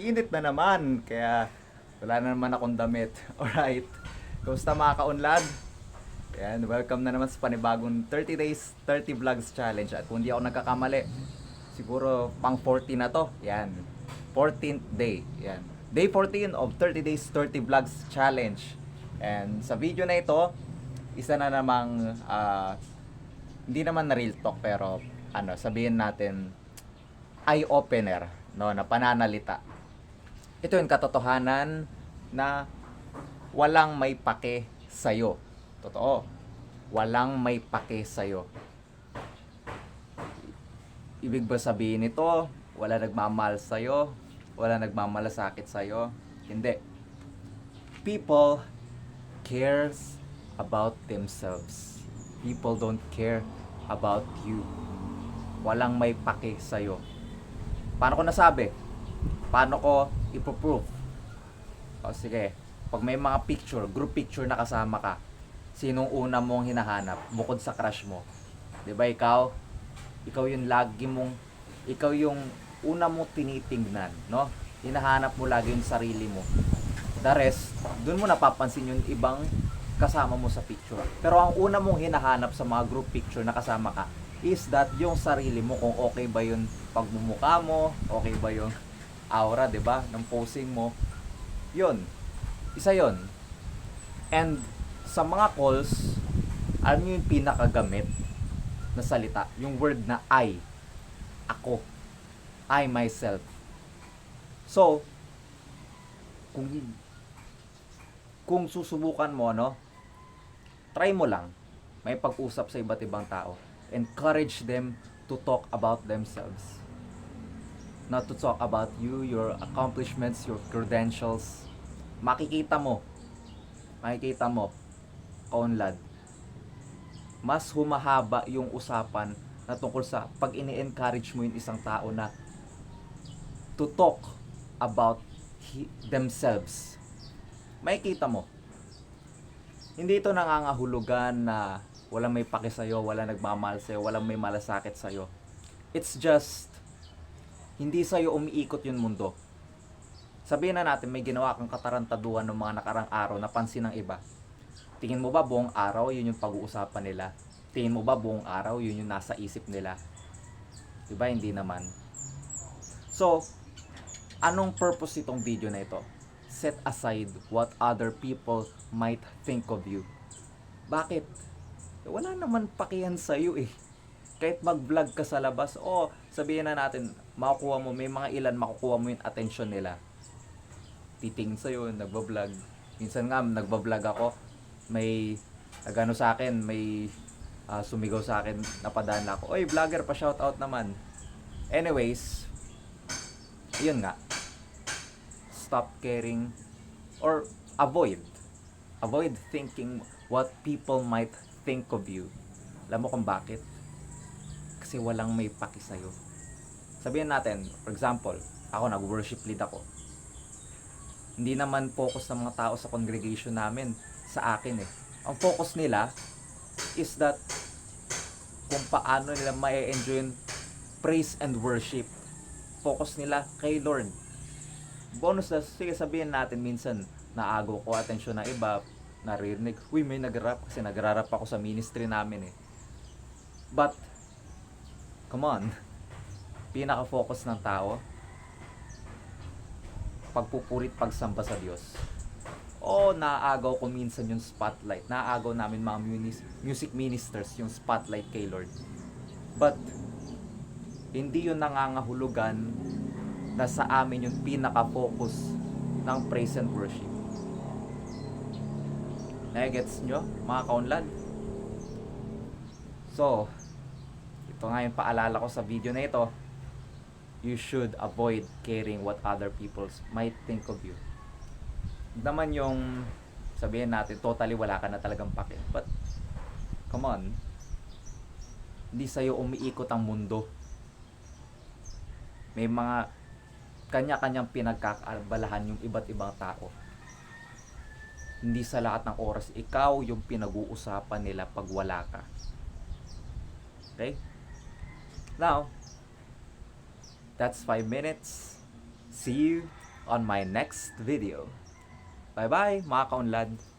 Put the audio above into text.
init na naman. Kaya wala na naman akong damit. Alright. Kumusta mga kaunlad? Yan, welcome na naman sa panibagong 30 days, 30 vlogs challenge. At kung di ako nagkakamali, siguro pang 40 na to. Yan. 14th day. Yan. Day 14 of 30 days, 30 vlogs challenge. And sa video na ito, isa na namang ah, hindi naman na real talk pero ano, sabihin natin eye opener, no, na pananalita. Ito yung katotohanan na walang may pake sa'yo. Totoo. Walang may pake sa'yo. Ibig ba sabihin nito, wala nagmamahal sa'yo, wala nagmamalasakit sa'yo? Hindi. People cares about themselves. People don't care about you. Walang may pake sa'yo. Paano ko nasabi? Paano ko ipoproof? O sige, pag may mga picture, group picture na kasama ka, sinong una mong hinahanap bukod sa crush mo? 'Di ba ikaw? Ikaw yung lagi mong ikaw yung una mo tinitingnan, no? Hinahanap mo lagi yung sarili mo. The rest, doon mo napapansin yung ibang kasama mo sa picture. Pero ang una mong hinahanap sa mga group picture na kasama ka is that yung sarili mo kung okay ba yung pagmumukha mo, okay ba yung aura, 'di ba, ng posing mo. 'Yun. Isa 'yon. And sa mga calls, alam niyo yung pinakagamit na salita, yung word na I. Ako. I myself. So, kung kung susubukan mo, no, try mo lang may pag-usap sa iba't ibang tao. Encourage them to talk about themselves. Not to talk about you, your accomplishments, your credentials. Makikita mo, makikita mo, kaunlad, mas humahaba yung usapan na tungkol sa pag ini-encourage mo yung isang tao na to talk about he- themselves. Makikita mo, hindi ito nangangahulugan na walang may pake sa'yo, walang nagmamahal sa'yo, walang may malasakit sa'yo. It's just, hindi sa'yo umiikot yung mundo. Sabihin na natin, may ginawa kang katarantaduhan ng mga nakarang araw, napansin ng iba. Tingin mo ba buong araw, yun yung pag-uusapan nila? Tingin mo ba buong araw, yun yung nasa isip nila? Diba? Hindi naman. So, anong purpose itong video na ito? Set aside what other people might think of you. Bakit? Wala naman pakihan sa'yo eh. Kahit mag-vlog ka sa labas, o sabihin na natin, makukuha mo, may mga ilan makukuha mo yung attention nila. Titingin sa'yo, nagbablog. Minsan nga, nagbablog ako, may nagano sa akin, may ah, sumigaw sa akin, napadaan ako, Oy, vlogger, pa-shoutout naman. Anyways, yun nga. Stop caring or avoid. Avoid thinking what people might think of you. Alam mo kung bakit? Kasi walang may paki sa'yo. Sabihin natin, for example, ako nag-worship lead ako. Hindi naman focus ng mga tao sa congregation namin sa akin eh. Ang focus nila is that kung paano nila ma-enjoy yung praise and worship. Focus nila kay Lord. Bonus na, sige sabihin natin minsan, naagaw ko atensyon ng iba, naririnig, uy may nag-rap kasi nag-rap ako sa ministry namin eh. But, come on, pinaka-focus ng tao, pagpupurit pagsamba sa Diyos. O naaagaw ko minsan yung spotlight. Naaagaw namin mga music ministers yung spotlight kay Lord. But, hindi yun nangangahulugan na sa amin yung pinaka-focus ng praise and worship. Nagets nyo, mga kaunlad? So, ito nga yung paalala ko sa video na ito. You should avoid caring what other people might think of you. Naman yung sabihin natin, totally wala ka na talagang pake. But, come on, hindi sa'yo umiikot ang mundo. May mga kanya-kanyang pinagkakabalahan yung iba't ibang tao. Hindi sa lahat ng oras, ikaw yung pinag-uusapan nila pag wala ka. Okay? Now, that's 5 minutes. See you on my next video. Bye-bye, mga kaunlad!